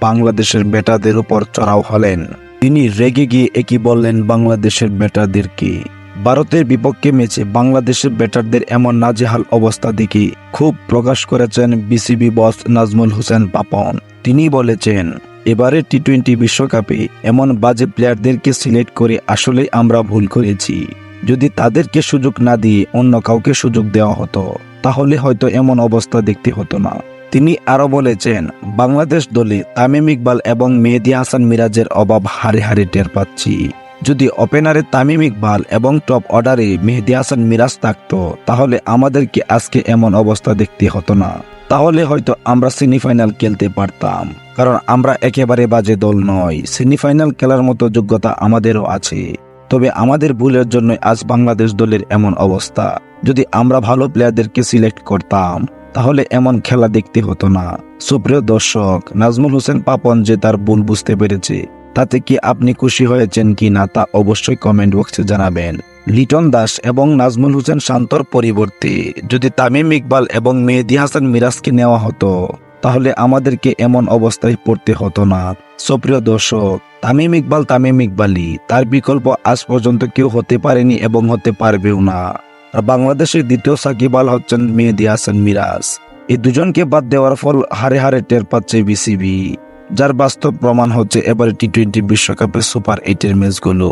বাংলাদেশের বেটাদের উপর চড়াও হলেন। তিনি রেগে গিয়ে একই বললেন, বাংলাদেশের বেটারদেরকে ভারতের বিপক্ষে ম্যাচে বাংলাদেশের ব্যাটারদের এমন নাজেহাল অবস্থা দেখে খুব প্রকাশ করেছেন বিসিবি বস নাজমুল হোসেন পাপন। তিনি বলেছেন, এবারে টি টোয়েন্টি বিশ্বকাপে এমন বাজে প্লেয়ারদেরকে সিলেক্ট করে আসলে আমরা ভুল করেছি। যদি তাদেরকে সুযোগ না দিয়ে অন্য কাউকে সুযোগ দেওয়া হতো, তাহলে হয়তো এমন অবস্থা দেখতে হতো না। তিনি আরও বলেছেন, বাংলাদেশ দলে তামিম ইকবাল এবং মেহেদি হাসান মিরাজের অভাব হারে হারে টের পাচ্ছি। যদি ওপেনারে তামিম ইকবাল এবং টপ অর্ডারে মেহেদি হাসান মিরাজ থাকতো, তাহলে আমাদেরকে আজকে এমন অবস্থা দেখতে হতো না। তাহলে হয়তো আমরা সেমিফাইনাল খেলতে পারতাম। কারণ আমরা একেবারে বাজে দল নয়। সেমিফাইনাল খেলার মতো যোগ্যতা আমাদেরও আছে। তবে আমাদের ভুলের জন্য আজ বাংলাদেশ দলের এমন অবস্থা। যদি আমরা ভালো প্লেয়ারদেরকে সিলেক্ট করতাম তাহলে এমন খেলা দেখতে হতো না। সুপ্রিয় দর্শক, নাজমুল হোসেন পাপন যে তার ভুল বুঝতে পেরেছে, তাতে কি আপনি খুশি হয়েছেন কি না তা অবশ্যই কমেন্ট বক্সে জানাবেন। লিটন দাস এবং নাজমুল হোসেন শান্তর পরিবর্তে যদি তামিম ইকবাল এবং মেহেদি হাসান মিরাজকে নেওয়া হতো, তাহলে আমাদেরকে এমন অবস্থায় পড়তে হতো না। সুপ্রিয় দর্শক, তামিম ইকবাল তামিম ইকবালই, তার বিকল্প আজ পর্যন্ত কেউ হতে পারেনি এবং হতে পারবেও না। আর বাংলাদেশের দ্বিতীয় সাকিব আল হচ্ছেন মেহেদি হাসান মিরাজ। এই দুজনকে বাদ দেওয়ার ফল হারে হারে টের পাচ্ছে বিসিবি, যার বাস্তব প্রমাণ হচ্ছে এবারে টি টোয়েন্টি বিশ্বকাপের সুপার এইটের ম্যাচগুলো।